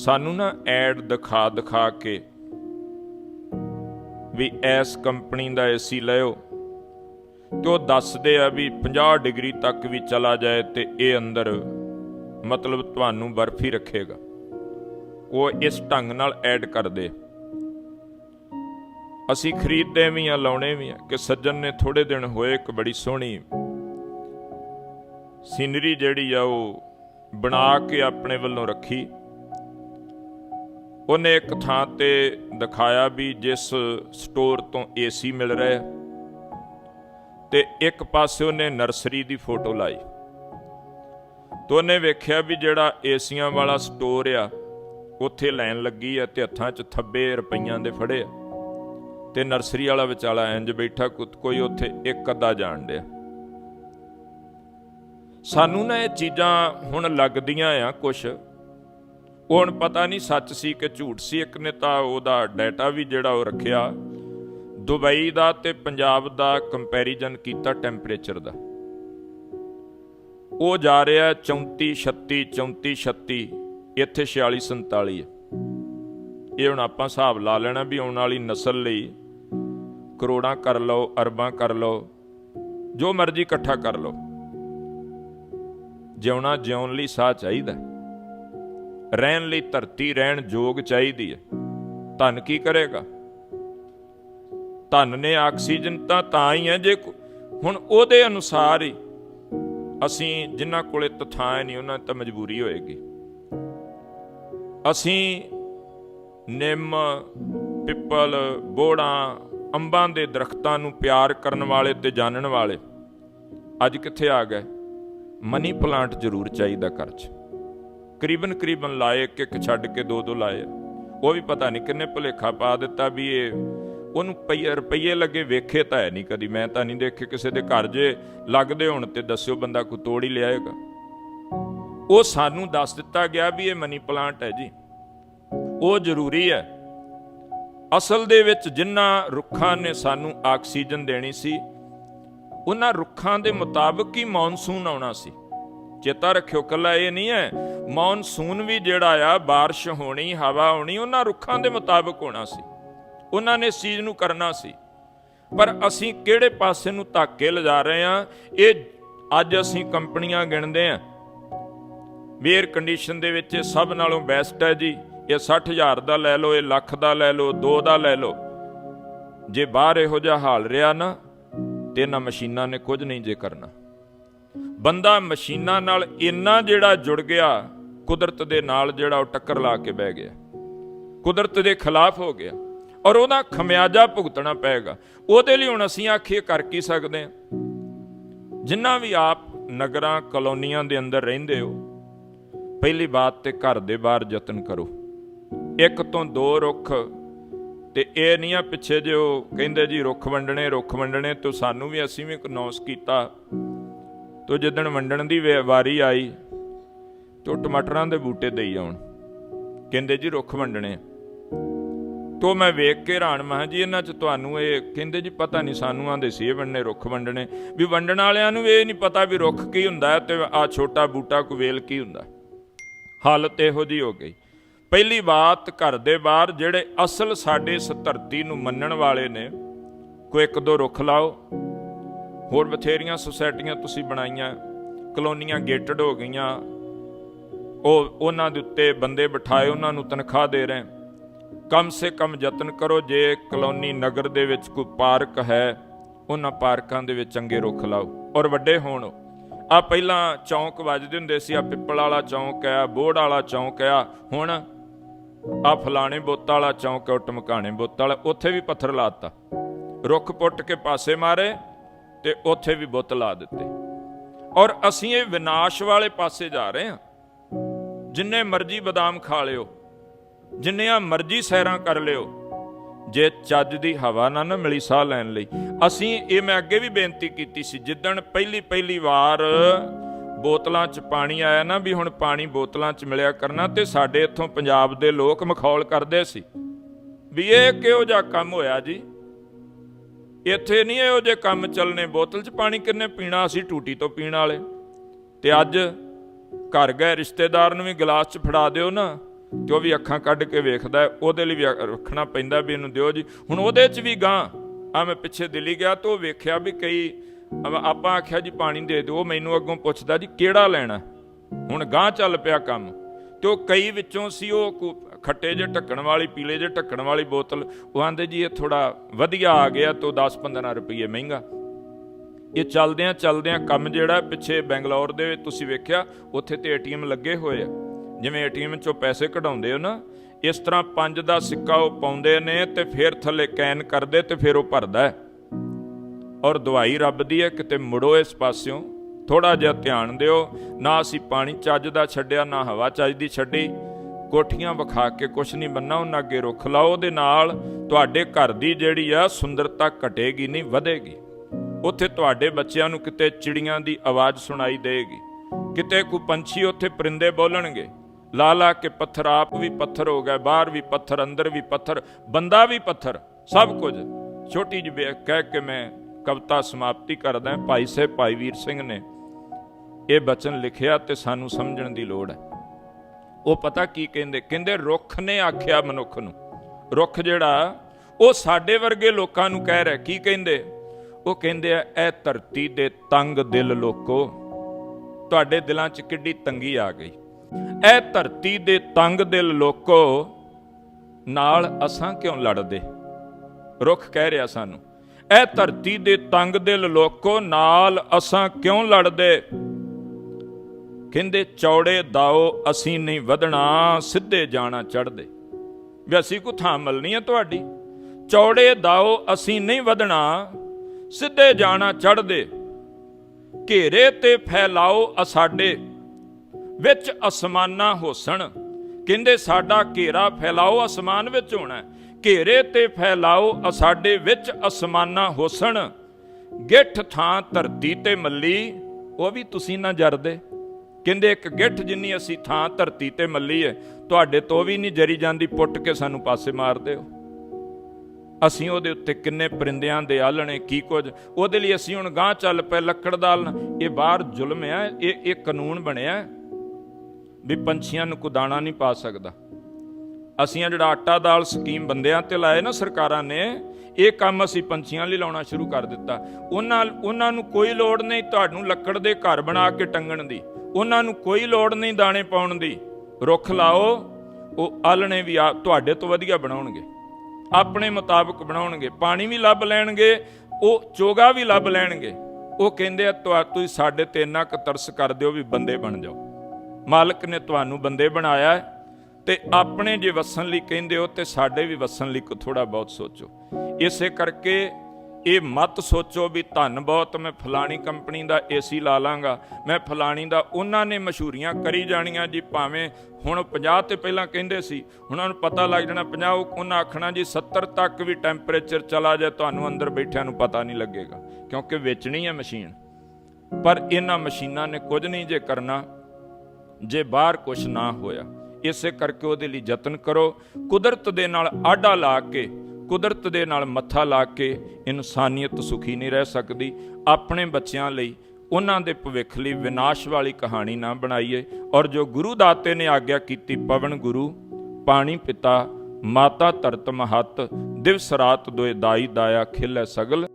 ਸਾਨੂੰ ਨਾ ਐਡ ਦਿਖਾ ਦਿਖਾ ਕੇ ਵੀ ਐਸ ਕੰਪਨੀ ਦਾ ਏਸੀ ਲਿਓ ਤੇ ਉਹ ਦੱਸਦੇ ਆ ਵੀ 50 ਡਿਗਰੀ ਤੱਕ ਵੀ ਚਲਾ ਜਾਏ ਤੇ ਇਹ ਅੰਦਰ ਮਤਲਬ ਤੁਹਾਨੂੰ ਬਰਫ ਹੀ ਰੱਖੇਗਾ। ਉਹ ਇਸ ਢੰਗ ਨਾਲ ਐਡ ਕਰਦੇ ਅਸੀਂ ਖਰੀਦਦੇ ਵੀ ਆ, ਲਾਉਣੇ ਵੀ ਆ, ਕਿ ਸੱਜਣ ਨੇ ਥੋੜੇ ਦਿਨ ਹੋਏ ਇੱਕ ਬੜੀ ਸੋਹਣੀ ਸੀਨਰੀ ਜਿਹੜੀ ਆ ਉਹ ਬਣਾ ਕੇ ਆਪਣੇ ਵੱਲੋਂ ਰੱਖੀ। ਉਹਨੇ ਇੱਕ ਥਾਂ ਤੇ ਦਿਖਾਇਆ ਵੀ ਜਿਸ ਸਟੋਰ ਤੋਂ ਏਸੀ ਮਿਲ ਰਿਹਾ ਤੇ ਇੱਕ ਪਾਸੇ ਉਹਨੇ ਨਰਸਰੀ ਦੀ ਫੋਟੋ ਲਾਈ ਤੋਂ ਉਹਨੇ ਵੇਖਿਆ ਵੀ ਜਿਹੜਾ ਏਸੀਆਂ ਵਾਲਾ ਸਟੋਰ ਆ, ਉੱਥੇ ਲਾਈਨ ਲੱਗੀ ਆ ਤੇ ਹੱਥਾਂ 'ਚ ਥੱਬੇ ਰੁਪਈਆਂ ਦੇ ਫੜੇ ਆ। ਤੇ ਨਰਸਰੀ ਵਾਲਾ ਵਿਚਾਲਾ ਇੰਜ ਬੈਠਾ ਕੁ- ਕੋਈ ਉੱਥੇ ਇੱਕ ਅੱਧਾ ਜਾਣ ਡਿਆ। ਸਾਨੂੰ ਨਾ ਇਹ ਚੀਜ਼ਾਂ ਹੁਣ ਲੱਗਦੀਆਂ ਆ ਕੁਛ। ਉਹ ਹੁਣ ਪਤਾ ਨਹੀਂ ਸੱਚ ਸੀ ਕਿ ਝੂਠ ਸੀ। ਇੱਕ ਨੇ ਤਾਂ ਉਹਦਾ ਡਾਟਾ ਵੀ ਜਿਹੜਾ ਉਹ ਰੱਖਿਆ। ਦੁਬਈ ਦਾ ਤੇ ਪੰਜਾਬ ਦਾ ਕੰਪੈਰੀਜ਼ਨ ਕੀਤਾ ਟੈਂਪਰੇਚਰ ਦਾ। ਉਹ ਜਾ ਰਿਹਾ 34 36 34 36 ਇੱਥੇ 46 47 ਹੈ। ਇਹ ਹੁਣ ਆਪਾਂ ਹਿਸਾਬ ਲਾ ਲੈਣਾ ਵੀ ਆਉਣ ਵਾਲੀ ਨਸਲ ਲਈ ਕਰੋੜਾਂ ਕਰ ਲਓ, ਅਰਬਾਂ ਕਰ ਲਓ, ਜੋ ਮਰਜ਼ੀ ਇਕੱਠਾ ਕਰ ਲਓ। ਜਿਉਣਾ ਜਿਉਣ ਲਈ ਸਾਹ ਚਾਹੀਦਾ। ਰਹਿਣ ਲਈ ਧਰਤੀ ਰਹਿਣ ਯੋਗ ਚਾਹੀਦੀ ਹੈ। ਧਨ ਕੀ ਕਰੇਗਾ? ਧਨ ਨੇ ਆਕਸੀਜਨ ਤਾਂ ਤਾਂ ਹੀ ਹੈ ਜੇ ਹੁਣ ਉਹਦੇ ਅਨੁਸਾਰ ਹੀ ਅਸੀਂ ਜਿਨ੍ਹਾਂ ਕੋਲੇ ਤਥਾਂ ਨਹੀਂ, ਉਹਨਾਂ ਤਾਂ ਮਜਬੂਰੀ ਹੋਏਗੀ। ਅਸੀਂ ਨਿੰਮ, ਪਿੱਪਲ, ਬੋੜਾਂ, ਅੰਬਾਂ ਦੇ ਦਰਖਤਾਂ ਨੂੰ ਪਿਆਰ ਕਰਨ ਵਾਲੇ ਤੇ ਜਾਣਨ ਵਾਲੇ ਅੱਜ ਕਿੱਥੇ ਆ ਗਏ? ਮਨੀ ਪਲਾਂਟ ਜ਼ਰੂਰ ਚਾਹੀਦਾ ਘਰ 'ਚ। ਕਰੀਬਨ ਕਰੀਬਨ ਲਾਏ ਇੱਕ ਇੱਕ ਛੱਡ ਕੇ ਦੋ ਦੋ ਲਾਏ ਉਹ ਵੀ ਪਤਾ ਨਹੀਂ ਕਿੰਨੇ ਭੁਲੇਖਾ ਪਾ ਦਿੱਤਾ ਵੀ ਇਹ ਉਹਨੂੰ ਪਈ ਰੁਪਈਏ ਲੱਗੇ ਵੇਖੇ ਤਾਂ ਹੈ ਨਹੀਂ ਕਦੀ। ਮੈਂ ਤਾਂ ਨਹੀਂ ਦੇਖੇ ਕਿਸੇ ਦੇ ਘਰ ਜੇ ਲੱਗਦੇ ਹੋਣ ਤੇ ਦੱਸਿਓ ਬੰਦਾ ਕੋਈ ਤੋੜ ਹੀ ਲਿਆਏਗਾ। ਉਹ ਸਾਨੂੰ ਦੱਸ ਦਿੱਤਾ ਗਿਆ ਵੀ ਇਹ ਮਨੀ ਪਲਾਂਟ ਹੈ ਜੀ। ਉਹ ਜ਼ਰੂਰੀ ਹੈ। ਅਸਲ ਦੇ ਵਿੱਚ ਜਿਨ੍ਹਾਂ ਰੁੱਖਾਂ ਨੇ ਸਾਨੂੰ ਆਕਸੀਜਨ ਦੇਣੀ ਸੀ, ਉਹਨਾਂ ਰੁੱਖਾਂ ਦੇ ਮੁਤਾਬਕ ਹੀ ਮੌਨਸੂਨ ਆਉਣਾ ਸੀ। ਚੇਤਾ ਰੱਖਿਓ ਕੱਲਾ ਇਹ ਨਹੀਂ ਹੈ ਮੌਨਸੂਨ ਵੀ ਜਿਹੜਾ ਆ بارش ਹੋਣੀ ਹਵਾ ਆਉਣੀ ਉਹਨਾਂ ਰੁੱਖਾਂ ਦੇ ਮੁਤਾਬਕ ਹੋਣਾ ਸੀ ਉਹਨਾਂ ਨੇ ਇਸ ਚੀਜ਼ ਨੂੰ ਕਰਨਾ ਸੀ ਪਰ ਅਸੀਂ ਕਿਹੜੇ ਪਾਸੇ ਨੂੰ ਧੱਕ ਕੇ ਲਿਜਾ ਰਹੇ ਆ ਇਹ ਅੱਜ ਅਸੀਂ ਕੰਪਨੀਆਂ ਗਿਣਦੇ ਆ ਵੇਅਰ ਕੰਡੀਸ਼ਨ ਦੇ ਵਿੱਚ ਇਹ ਸਭ ਨਾਲੋਂ ਬੈਸਟ ਹੈ ਜੀ ਇਹ 60000 ਦਾ ਲੈ ਲਓ ਇਹ ਲੱਖ ਦਾ ਲੈ ਲਓ 2 ਦਾ ਲੈ ਲਓ ਜੇ ਬਾਹਰ ਇਹੋ ਜਿਹਾ ਹਾਲ ਰਿਹਾ ਨਾ ਤੇ ਇਹਨਾਂ ਮਸ਼ੀਨਾਂ ਨੇ ਕੁਝ ਨਹੀਂ ਜੇ ਕਰਨਾ ਬੰਦਾ ਮਸ਼ੀਨਾਂ ਨਾਲ ਇੰਨਾ ਜਿਹੜਾ ਜੁੜ ਗਿਆ, ਕੁਦਰਤ ਦੇ ਨਾਲ ਜਿਹੜਾ ਉਹ ਟੱਕਰ ਲਾ ਕੇ ਬਹਿ ਗਿਆ। ਕੁਦਰਤ ਦੇ ਖਿਲਾਫ ਹੋ ਗਿਆ। ਔਰ ਉਹਦਾ ਖਮਿਆਜਾ ਭੁਗਤਣਾ ਪਏਗਾ। ਉਹਦੇ ਲਈ ਹੁਣ ਅਸੀਂ ਆਖੀਏ ਕਰ ਕੀ ਸਕਦੇ ਹਾਂ? ਜਿੰਨਾ ਵੀ ਆਪ ਨਗਰਾਂ, ਕਲੋਨੀਆਂ ਦੇ ਅੰਦਰ ਰਹਿੰਦੇ ਹੋ, ਪਹਿਲੀ ਬਾਤ ਤੇ ਘਰ ਦੇ ਬਾਹਰ ਯਤਨ ਕਰੋ। ਇੱਕ ਤੋਂ ਦੋ ਰੁੱਖ ਤੇ ਇਹ ਨਹੀਂ ਆ ਪਿੱਛੇ ਜੇ ਉਹ ਕਹਿੰਦੇ ਜੀ ਰੁੱਖ ਵੰਡਣੇ ਰੁੱਖ ਵੰਡਣੇ, ਤੋਂ ਸਾਨੂੰ ਵੀ ਅਸੀਂ ਵੀ ਅਨਾਉਂਸ ਕੀਤਾ। ਤੋ ਜਿੱਦਣ ਵੰਡਣ ਦੀ ਵੇ- ਵਾਰੀ ਆਈ, ਤੋ ਟਮਾਟਰਾਂ ਦੇ ਬੂਟੇ ਦੇਈ ਆਉਣ। ਕਹਿੰਦੇ ਜੀ ਰੁੱਖ ਵੰਡਣੇ ਤੋ ਮੈਂ ਵੇਖ ਕੇ ਹੈਰਾਨ ਮਹਾ ਜੀ ਇਹਨਾਂ ਚ ਤੁਹਾਨੂੰ ਇਹ ਕਹਿੰਦੇ ਜੀ ਪਤਾ ਨਹੀਂ ਸਾਨੂੰ ਆਂਦੇ ਸੀ ਇਹ ਵੰਡਣੇ, ਰੁੱਖ ਵੰਡਣੇ। ਵੀ ਵੰਡਣ ਵਾਲਿਆਂ ਨੂੰ ਇਹ ਨਹੀਂ ਪਤਾ ਵੀ ਰੁੱਖ ਕੀ ਹੁੰਦਾ ਹੈ ਤੇ ਆ ਛੋਟਾ ਬੂਟਾ ਕੁਵੇਲ ਕੀ ਹੁੰਦਾ। ਹਾਲਤ ਇਹੋ ਜੀ ਹੋ ਗਈ। ਪਹਿਲੀ ਬਾਤ ਘਰ ਦੇ ਬਾਹਰ ਜਿਹੜੇ ਅਸਲ ਸਾਡੇ ਇਸ ਧਰਤੀ ਨੂੰ ਮੰਨਣ ਵਾਲੇ ਨੇ, ਕੋਈ ਇੱਕ ਦੋ ਰੁੱਖ ਲਾਓ। ਹੋਰ ਬਥੇਰੀਆਂ ਸੁਸਾਇਟੀਆਂ ਤੁਸੀਂ ਬਣਾਈਆਂ, ਕਲੋਨੀਆਂ ਗੇਟਡ ਹੋ ਗਈਆਂ। ਉਹ ਉਹਨਾਂ ਦੇ ਉੱਤੇ ਬੰਦੇ ਬਿਠਾਏ, ਉਹਨਾਂ ਨੂੰ ਤਨਖਾਹ ਦੇ ਰਹੇ। ਕਮ ਸੇ ਕਮ ਯਤਨ ਕਰੋ, ਜੇ ਕਲੋਨੀ ਨਗਰ ਦੇ ਵਿੱਚ ਕੋਈ ਪਾਰਕ ਹੈ, ਉਹਨਾਂ ਪਾਰਕਾਂ ਦੇ ਵਿੱਚ ਚੰਗੇ ਰੁੱਖ ਲਾਓ। ਔਰ ਵੱਡੇ ਹੋਣ। ਆ ਪਹਿਲਾਂ ਚੌਂਕ ਵੱਜਦੇ ਹੁੰਦੇ ਸੀ, ਆ ਪਿੱਪਲ ਵਾਲਾ ਚੌਂਕ ਆ ਬੋੜ ਵਾਲਾ ਚੌਂਕ ਆ ਹੁਣ ਆ ਫਲਾਣੇ ਬੁੱਤ ਵਾਲਾ ਚੌਂਕ ਆ ਟਮਕਾਣੇ ਬੁੱਤ ਵਾਲਾ, ਉੱਥੇ ਵੀ ਪੱਥਰ ਲਾਤਾ। ਰੁੱਖ ਪੁੱਟ ਕੇ ਪਾਸੇ ਮਾਰੇ ਤੇ ਉੱਥੇ ਵੀ ਬੁੱਤ ਲਾ ਦਿੱਤੇ। ਔਰ ਅਸੀਂ ਇਹ ਵਿਨਾਸ਼ ਵਾਲੇ ਪਾਸੇ ਜਾ ਰਹੇ ਹਾਂ। ਜਿੰਨੇ ਮਰਜ਼ੀ ਬਦਾਮ ਖਾ ਲਿਓ, ਜਿੰਨੀਆਂ ਮਰਜ਼ੀ ਸੈਰਾਂ ਕਰ ਲਿਓ, ਜੇ ਚੱਜ ਦੀ ਹਵਾ ਨਾ ਨਾ ਮਿਲੀ ਸਾਹ ਲੈਣ ਲਈ। ਅਸੀਂ ਇਹ ਮੈਂ ਅੱਗੇ ਵੀ ਬੇਨਤੀ ਕੀਤੀ ਸੀ, ਜਿੱਦਣ ਪਹਿਲੀ ਪਹਿਲੀ ਵਾਰ ਬੋਤਲਾਂ 'ਚ ਪਾਣੀ ਆਇਆ ਨਾ ਵੀ ਹੁਣ ਪਾਣੀ ਬੋਤਲਾਂ 'ਚ ਮਿਲਿਆ ਕਰਨਾ, ਤੇ ਸਾਡੇ ਇੱਥੋਂ ਪੰਜਾਬ ਦੇ ਲੋਕ ਮਖੌਲ ਕਰਦੇ ਸੀ। ਵੀ ਇਹ ਕਿਹੋ ਜਿਹਾ ਕੰਮ ਹੋਇਆ ਜੀ? ਇੱਥੇ ਨਹੀਂ ਇਹੋ ਜਿਹੇ ਕੰਮ ਚੱਲਨੇ ਬੋਤਲ 'ਚ ਪਾਣੀ ਕਿੰਨੇ ਪੀਣਾ ਅਸੀਂ? ਟੂਟੀ ਤੋਂ ਪੀਣ ਵਾਲੇ। ਤੇ ਅੱਜ ਘਰ ਗਏ ਰਿਸ਼ਤੇਦਾਰ ਨੂੰ ਵੀ ਗਲਾਸ 'ਚ ਫੜਾ ਦਿਓ ਨਾ, ਤੇ ਉਹ ਵੀ ਅੱਖਾਂ ਕੱਢ ਕੇ ਵੇਖਦਾ ਉਹਦੇ ਲਈ ਵੀ ਰੱਖਣਾ ਪੈਂਦਾ ਵੀ ਇਹਨੂੰ ਦਿਓ ਜੀ। ਹੁਣ ਉਹਦੇ 'ਚ ਵੀ ਗਾਂ ਆ ਮੈਂ ਪਿੱਛੇ ਦਿੱਲੀ ਗਿਆ ਤਾਂ ਉਹ ਵੇਖਿਆ ਵੀ ਕਈ ਆਪਾਂ ਆਖਿਆ ਜੀ ਪਾਣੀ ਦੇ ਦਿਓ ਮੈਨੂੰ ਅੱਗੋਂ ਪੁੱਛਦਾ ਜੀ ਕਿਹੜਾ ਲੈਣਾ? ਹੁਣ ਗਾਂ ਚੱਲ ਪਿਆ ਕੰਮ। ਤੇ ਉਹ ਕਈ ਵਿੱਚੋਂ ਸੀ ਉਹ ਖੱਟੇ ਜੇ ਢੱਕਣ ਵਾਲੀ, ਪੀਲੇ ਜੇ ਢੱਕਣ ਵਾਲੀ ਬੋਤਲ। ਉਹ ਆਂਦੇ ਜੀ, ਇਹ ਥੋੜਾ ਵਧੀਆ ਆ ਗਿਆ, ਤੋਂ 10-15 ਰੁਪਏ ਮਹਿੰਗਾ। ਇਹ ਚੱਲਦਿਆਂ ਚੱਲਦਿਆਂ ਕੰਮ ਜਿਹੜਾ ਪਿੱਛੇ ਬੈਂਗਲੌਰ ਦੇ ਤੁਸੀਂ ਵੇਖਿਆ, ਉੱਥੇ ਤੇ ਏਟੀਐਮ ਲੱਗੇ ਹੋਏ ਆ। ਜਿਵੇਂ ਏਟੀਐਮ ਚੋਂ ਪੈਸੇ ਕਢਾਉਂਦੇ ਹੋ ਨਾ, ਇਸ ਤਰ੍ਹਾਂ ਪੰਜ ਦਾ ਸਿੱਕਾ ਉਹ ਪਾਉਂਦੇ ਨੇ ਤੇ ਫਿਰ ਥੱਲੇ ਕੈਨ ਕਰਦੇ ਤੇ ਫਿਰ ਉਹ ਭਰਦਾ ਹੈ। ਔਰ ਦਵਾਈ ਰੱਬ ਦੀ ਹੈ, ਕਿਤੇ ਮੁੜੋ ਇਸ ਪਾਸਿਓਂ। ਥੋੜਾ ਜਿਹਾ ਧਿਆਨ ਦਿਓ, ਨਾ ਅਸੀਂ ਪਾਣੀ ਚੱਜ ਦਾ ਛੱਡਿਆ, ਨਾ ਹਵਾ ਚੱਜ ਦੀ ਛੱਡੀ। ਕੋਠੀਆਂ ਵਿਖਾ ਕੇ ਕੁਛ ਨਹੀਂ ਬੰਨਾ ਉਹਨਾਂ ਅੱਗੇ ਰੁੱਖ ਲਾਓ, ਉਹਦੇ ਨਾਲ ਤੁਹਾਡੇ ਘਰ ਦੀ ਜਿਹੜੀ ਆ ਸੁੰਦਰਤਾ ਘਟੇਗੀ ਨਹੀਂ, ਵਧੇਗੀ। ਉੱਥੇ ਤੁਹਾਡੇ ਬੱਚਿਆਂ ਨੂੰ ਕਿਤੇ ਚਿੜੀਆਂ ਦੀ ਆਵਾਜ਼ ਸੁਣਾਈ ਦੇਗੀ। ਕਿਤੇ ਕੋ ਪੰਛੀ ਉੱਥੇ ਪਰਿੰਦੇ ਬੋਲਣਗੇ। ਲਾ ਲਾ ਕੇ ਪੱਥਰ, ਆਪ ਵੀ ਪੱਥਰ ਹੋ ਗਿਆ ਬਾਹਰ ਵੀ ਪੱਥਰ, ਅੰਦਰ ਵੀ ਪੱਥਰ, ਬੰਦਾ ਵੀ ਪੱਥਰ, ਸਭ ਕੁਝ। ਛੋਟੀ ਜਿਹੀ ਬੇ- ਕਹਿ ਕੇ ਮੈਂ ਕਵਿਤਾ ਸਮਾਪਤੀ ਕਰਦਾ, ਭਾਈ ਸਾਹਿਬ, ਭਾਈ ਵੀਰ ਸਿੰਘ ਨੇ ਇਹ ਬਚਨ ਲਿਖਿਆ ਤੇ ਸਾਨੂੰ ਸਮਝਣ ਦੀ ਲੋੜ ਹੈ। ਉਹ ਪਤਾ ਕੀ ਕਹਿੰਦੇ? ਕਹਿੰਦੇ ਰੁੱਖ ਨੇ ਆਖਿਆ ਮਨੁੱਖ ਨੂੰ। ਰੁੱਖ ਜਿਹੜਾ, ਉਹ ਸਾਡੇ ਵਰਗੇ ਲੋਕਾਂ ਨੂੰ ਕਹਿ ਰਿਹਾ। ਕੀ ਕਹਿੰਦੇ? ਉਹ ਕਹਿੰਦੇ ਆ, ਇਹ ਧਰਤੀ ਦੇ ਤੰਗ ਦਿਲ ਲੋਕੋ, ਤੁਹਾਡੇ ਦਿਲਾਂ 'ਚ ਕਿੱਡੀ ਤੰਗੀ ਆ ਗਈ। ਇਹ ਧਰਤੀ ਦੇ ਤੰਗ ਦਿਲ ਲੋਕੋ, ਨਾਲ ਅਸਾਂ ਕਿਉਂ ਲੜਦੇ? ਰੁੱਖ ਕਹਿ ਰਿਹਾ ਸਾਨੂੰ, ਇਹ ਧਰਤੀ ਦੇ ਤੰਗ ਦਿਲ ਲੋਕੋ, ਨਾਲ ਅਸਾਂ ਕਿਉਂ ਲੜਦੇ? ਕਹਿੰਦੇ, ਚੌੜੇ ਦਾਓ ਅਸੀਂ ਨਹੀਂ ਵਧਣਾ, ਸਿੱਧੇ ਜਾਣਾ ਚੜਦੇ ਵੀ ਅਸੀਂ ਕੋ ਥਾਂ ਮਿਲਣੀ ਹੈ ਤੁਹਾਡੀ? ਚੌੜੇ ਦਾਓ ਅਸੀਂ ਨਹੀਂ ਵਧਣਾ, ਸਿੱਧੇ ਜਾਣਾ ਚੜਦੇ ਘੇਰੇ ਤੇ ਫੈਲਾਓ ਅਸਾਡੇ ਵਿੱਚ ਅਸਮਾਨਾ ਹੋਸਣ। ਕਹਿੰਦੇ, ਸਾਡਾ ਘੇਰਾ ਫੈਲਾਓ ਅਸਮਾਨ ਵਿੱਚ ਹੋਣਾ ਘੇਰੇ ਤੇ ਫੈਲਾਓ ਅਸਾਡੇ ਵਿੱਚ ਅਸਮਾਨਾ ਹੋਸਣ। ਗਿੱਠ ਥਾਂ ਧਰਤੀ ਤੇ ਮੱਲੀ, ਉਹ ਵੀ ਤੁਸੀਂ ਨਾ ਜਰਦੇ। ਕਹਿੰਦੇ ਇੱਕ ਗਿੱਠ ਜਿੰਨੀ ਅਸੀਂ ਥਾਂ ਧਰਤੀ ਤੇ ਮੱਲੀ ਹੈ ਤੁਹਾਡੇ ਤੋਂ ਵੀ ਨਹੀਂ ਜਰੀ ਜਾਂਦੀ ਪੁੱਟ ਕੇ ਸਾਨੂੰ ਪਾਸੇ ਮਾਰਦੇ ਹੋ ਅਸੀਂ ਉਹਦੇ ਉੱਤੇ ਕਿੰਨੇ ਪਰਿੰਦਿਆਂ ਦੇ ਆਲਣੇ ਕੀ ਕੁਝ, ਉਹਦੇ ਲਈ ਅਸੀਂ ਹੁਣ ਗਾਂ ਚੱਲ ਪਏ ਲੱਕੜ ਦਾਲਣ ਇਹ ਬਾਹਰ ਜ਼ੁਲਮ ਹੈ ਇਹ ਇਹ ਕਾਨੂੰਨ ਬਣਿਆ ਵੀ ਪੰਛੀਆਂ ਨੂੰ ਕੋਈ ਦਾਣਾ ਨਹੀਂ ਪਾ ਸਕਦਾ। ਅਸੀਂ ਜਿਹੜਾ ਆਟਾ ਦਾਲ ਸਕੀਮ ਬੰਦਿਆਂ ਤੇ ਲਾਏ ਨਾ ਸਰਕਾਰਾਂ ਨੇ, ਇਹ ਕੰਮ ਅਸੀਂ ਪੰਛੀਆਂ ਲਈ ਲਾਉਣਾ ਸ਼ੁਰੂ ਕਰ ਦਿੱਤਾ। ਉਹਨਾਂ ਉਹਨਾਂ ਨੂੰ ਕੋਈ ਲੋੜ ਨਹੀਂ ਤੁਹਾਨੂੰ ਲੱਕੜ ਦੇ ਘਰ ਬਣਾ ਕੇ ਟੰਗਣ ਦੀ। ਉਹਨਾਂ ਨੂੰ ਕੋਈ ਲੋੜ ਨਹੀਂ ਦਾਣੇ ਪਾਉਣ ਦੀ। ਰੁੱਖ ਲਾਓ, ਉਹ ਆਲਣੇ ਵੀ ਆ, ਤੁਹਾਡੇ ਤੋਂ ਵਧੀਆ ਬਣਾਉਣਗੇ। ਆਪਣੇ ਮੁਤਾਬਕ ਬਣਾਉਣਗੇ। ਪਾਣੀ ਵੀ ਲੱਭ ਲੈਣਗੇ, ਉਹ ਚੋਗਾ ਵੀ ਲੱਭ ਲੈਣਗੇ। ਉਹ ਕਹਿੰਦੇ ਆ, ਤੁਹਾ- ਤੁਸੀਂ ਸਾਡੇ ਤੇ ਇੰਨਾ ਕੁ ਤਰਸ ਕਰ ਦਿਓ ਵੀ ਬੰਦੇ ਬਣ ਜਾਓ। ਮਾਲਕ ਨੇ ਤੁਹਾਨੂੰ ਬੰਦੇ ਬਣਾਇਆ ਹੈ ਤੇ ਆਪਣੇ ਜੇ ਵਸਣ ਲਈ ਕਹਿੰਦੇ ਹੋ ਤੇ ਸਾਡੇ ਵੀ ਵਸਣ ਲਈ ਕੋ ਥੋੜਾ ਬਹੁਤ ਸੋਚੋ। ਇਸੇ ਕਰਕੇ ਇਹ ਮਤ ਸੋਚੋ ਵੀ ਧੰਨ ਬਹੁਤ, ਮੈਂ ਫਲਾਣੀ ਕੰਪਨੀ ਦਾ ਏਸੀ ਲਾ ਲਾਂਗਾ। ਮੈਂ ਫਲਾਣੀ ਦਾ, ਉਹਨਾਂ ਨੇ ਮਸ਼ਹੂਰੀਆਂ ਕਰੀ ਜਾਣੀਆਂ ਜੀ, ਭਾਵੇਂ ਹੁਣ 50 ਤੇ ਪਹਿਲਾਂ ਕਹਿੰਦੇ ਸੀ ਹੁਣ ਉਹਨਾਂ ਨੂੰ ਪਤਾ ਲੱਗ ਜਾਣਾ 50 ਉਹ- ਉਹਨਾਂ ਆਖਣਾ ਜੀ 70 ਤੱਕ ਵੀ ਟੈਂਪਰੇਚਰ ਚਲਾ ਜਾਏ, ਤੁਹਾਨੂੰ ਅੰਦਰ ਬੈਠਿਆਂ ਨੂੰ ਪਤਾ ਨਹੀਂ ਲੱਗੇਗਾ, ਕਿਉਂਕਿ ਵੇਚਣੀ ਹੈ ਮਸ਼ੀਨ। ਪਰ ਇਹਨਾਂ ਮਸ਼ੀਨਾਂ ਨੇ ਕੁਝ ਨਹੀਂ ਜੇ ਕਰਨਾ, ਜੇ ਬਾਹਰ ਕੁਝ ਨਾ ਹੋਇਆ। ਇਸੇ ਕਰਕੇ ਉਹਦੇ ਲਈ ਯਤਨ ਕਰੋ, ਕੁਦਰਤ ਦੇ ਨਾਲ ਆਡਾ ਲਾ ਕੇ ਕੁਦਰਤ ਦੇ ਨਾਲ ਮੱਥਾ ਲਾ ਕੇ ਇਨਸਾਨੀਅਤ ਸੁਖੀ ਨਹੀਂ ਰਹਿ ਸਕਦੀ। ਆਪਣੇ ਬੱਚਿਆਂ ਲਈ, ਉਹਨਾਂ ਦੇ ਭਵਿੱਖ ਲਈ ਵਿਨਾਸ਼ ਵਾਲੀ ਕਹਾਣੀ ਨਾ ਬਣਾਈਏ। ਔਰ ਜੋ ਗੁਰੂ ਦਾਤੇ ਨੇ ਆਗਿਆ ਕੀਤੀ, ਪਵਨ ਗੁਰੂ, ਪਾਣੀ ਪਿਤਾ, ਮਾਤਾ ਧਰਤ ਮਹਤ, ਦਿਵਸ ਰਾਤ ਦੋਇ ਦਾਈ ਦਾਇਆ ਖਿਲੈ ਸਗਲ।